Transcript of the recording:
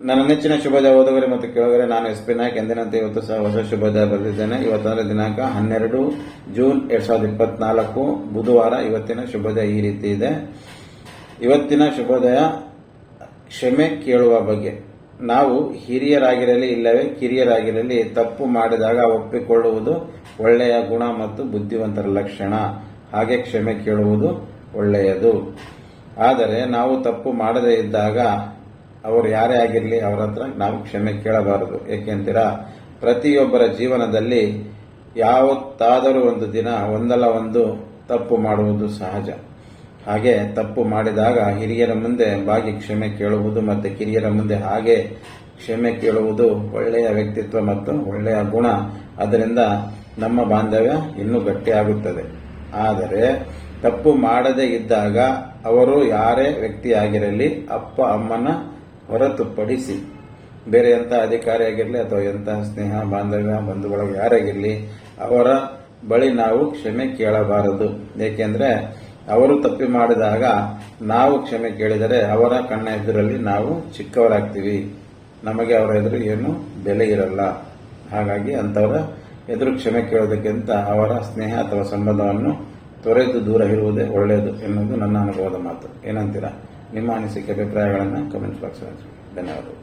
ನನ್ನ ನೆಚ್ಚಿನ ಶುಭೋದಯ ಓದುಗರೆ ಮತ್ತು ಕೇಳುಗರೆ, ನಾನು ಎಸ್ ಪಿ ನಾಯಕ್. ಎಂದಿನಂತೆ ಇವತ್ತು ಸಹ ಹೊಸ ಶುಭೋದಯ ಬರೆದಿದ್ದೇನೆ ಇವತ್ತಂದ್ರೆ ದಿನಾಂಕ ಹನ್ನೆರಡು ಜೂನ್ ಎರಡ್ ಸಾವಿರದ ಇಪ್ಪತ್ನಾಲ್ಕು. ಬುಧವಾರ ಇವತ್ತಿನ ಶುಭೋದಯ ಈ ರೀತಿ ಇದೆ. ಇವತ್ತಿನ ಶುಭೋದಯ ಕ್ಷಮೆ ಕೇಳುವ ಬಗ್ಗೆ. ನಾವು ಹಿರಿಯರಾಗಿರಲಿ ಇಲ್ಲವೇ ಕಿರಿಯರಾಗಿರಲಿ ತಪ್ಪು ಮಾಡಿದಾಗ ಒಪ್ಪಿಕೊಳ್ಳುವುದು ಒಳ್ಳೆಯ ಗುಣ ಮತ್ತು ಬುದ್ಧಿವಂತರ ಲಕ್ಷಣ. ಹಾಗೆ ಕ್ಷಮೆ ಕೇಳುವುದು ಒಳ್ಳೆಯದು. ಆದರೆ ನಾವು ತಪ್ಪು ಮಾಡದೇ ಇದ್ದಾಗ ಅವರು ಯಾರೇ ಆಗಿರಲಿ ಅವರ ಹತ್ರ ನಾವು ಕ್ಷಮೆ ಕೇಳಬಾರದು. ಏಕೆಂತೀರಾ ಪ್ರತಿಯೊಬ್ಬರ ಜೀವನದಲ್ಲಿ ಯಾವತ್ತಾದರೂ ಒಂದು ದಿನ ಒಂದಲ್ಲ ಒಂದು ತಪ್ಪು ಮಾಡುವುದು ಸಹಜ. ಹಾಗೆ ತಪ್ಪು ಮಾಡಿದಾಗ ಹಿರಿಯರ ಮುಂದೆ ಬಾಗಿ ಕ್ಷಮೆ ಕೇಳುವುದು ಮತ್ತು ಕಿರಿಯರ ಮುಂದೆ ಹಾಗೆ ಕ್ಷಮೆ ಕೇಳುವುದು ಒಳ್ಳೆಯ ವ್ಯಕ್ತಿತ್ವ ಮತ್ತು ಒಳ್ಳೆಯ ಗುಣ. ಅದರಿಂದ ನಮ್ಮ ಬಾಂಧವ್ಯ ಇನ್ನೂ ಗಟ್ಟಿಯಾಗುತ್ತದೆ ಆದರೆ ತಪ್ಪು ಮಾಡದೇ ಇದ್ದಾಗ ಅವರು ಯಾರೇ ವ್ಯಕ್ತಿಯಾಗಿರಲಿ ಅಪ್ಪ, ಅಮ್ಮನ ಹೊರತುಪಡಿಸಿ ಬೇರೆ ಎಂಥ ಅಧಿಕಾರಿಯಾಗಿರಲಿ ಅಥವಾ ಎಂತಹ ಸ್ನೇಹ ಬಾಂಧವ್ಯ ಬಂಧುಗಳು ಯಾರಾಗಿರಲಿ ಅವರ ಬಳಿ ನಾವು ಕ್ಷಮೆ ಕೇಳಬಾರದು. ಏಕೆಂದರೆ ಅವರು ತಪ್ಪಿ ಮಾಡಿದಾಗ ನಾವು ಕ್ಷಮೆ ಕೇಳಿದರೆ ಅವರ ಕಣ್ಣ ಎದುರಲ್ಲಿ ನಾವು ಚಿಕ್ಕವರಾಗ್ತೀವಿ. ನಮಗೆ ಅವರ ಎದುರು ಏನು ಬೆಲೆ ಇರಲ್ಲ. ಹಾಗಾಗಿ ಅಂಥವರ ಎದುರು ಕ್ಷಮೆ ಕೇಳೋದಕ್ಕಿಂತ ಅವರ ಸ್ನೇಹ ಅಥವಾ ಸಂಬಂಧವನ್ನು ತೊರೆದು ದೂರ ಇರುವುದೇ ಒಳ್ಳೆಯದು ಎನ್ನುವುದು ನನ್ನ ಅನುಭವದ ಮಾತು. ಏನಂತೀರಾ? ನಿಮ್ಮ ಅನಿಸಿಕೆ ಅಭಿಪ್ರಾಯಗಳನ್ನು ಕಮೆಂಟ್ ಬಾಕ್ಸ್ ಧನ್ಯವಾದಗಳು.